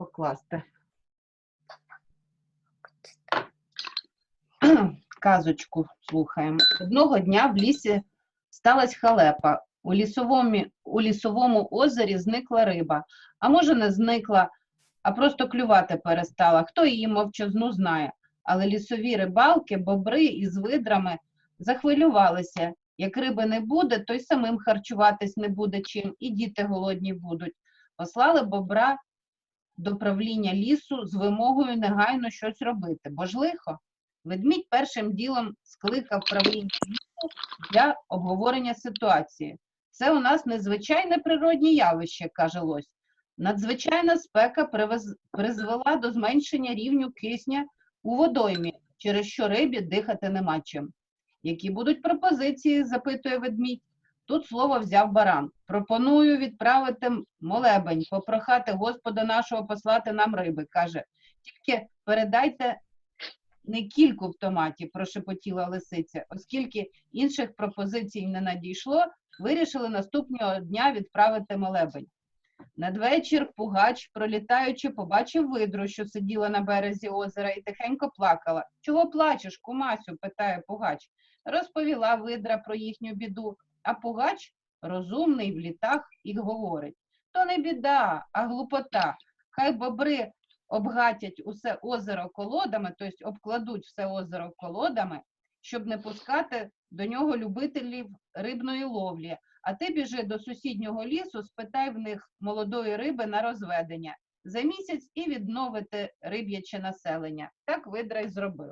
покласти. Казочку слухаємо. Одного дня в лісі сталася халепа. У лісовому, у лісовому озері зникла риба. А може, не зникла, а просто клювати перестала. Хто її мовчазну знає. Але лісові рибалки, бобри із видрами захвилювалися. Як риби не буде, то й самим харчуватись не буде чим, і діти голодні будуть. Послали бобра до правління лісу з вимогою негайно щось робити, бо ж лихо. Ведмідь першим ділом скликав правління лісу для обговорення ситуації. Це у нас незвичайне природні явище, каже Лось. Надзвичайна спека привез- призвела до зменшення рівню кисня у водоймі, через що рибі дихати нема чим. Які будуть пропозиції? запитує ведмідь. Тут слово взяв баран. Пропоную відправити молебень, попрохати Господа нашого послати нам риби. каже. Тільки передайте не кільку в томаті, прошепотіла лисиця, оскільки інших пропозицій не надійшло, вирішили наступного дня відправити молебень. Надвечір Пугач, пролітаючи, побачив видру, що сиділа на березі озера, і тихенько плакала. Чого плачеш, кумасю? питає Пугач. Розповіла видра про їхню біду, а Пугач розумний в літах і говорить: то не біда, а глупота. Хай бобри обгатять усе озеро колодами, тобто обкладуть все озеро колодами, щоб не пускати до нього любителів рибної ловлі. А ти біжи до сусіднього лісу, спитай в них молодої риби на розведення. За місяць і відновити риб'яче населення. Так видра й зробив.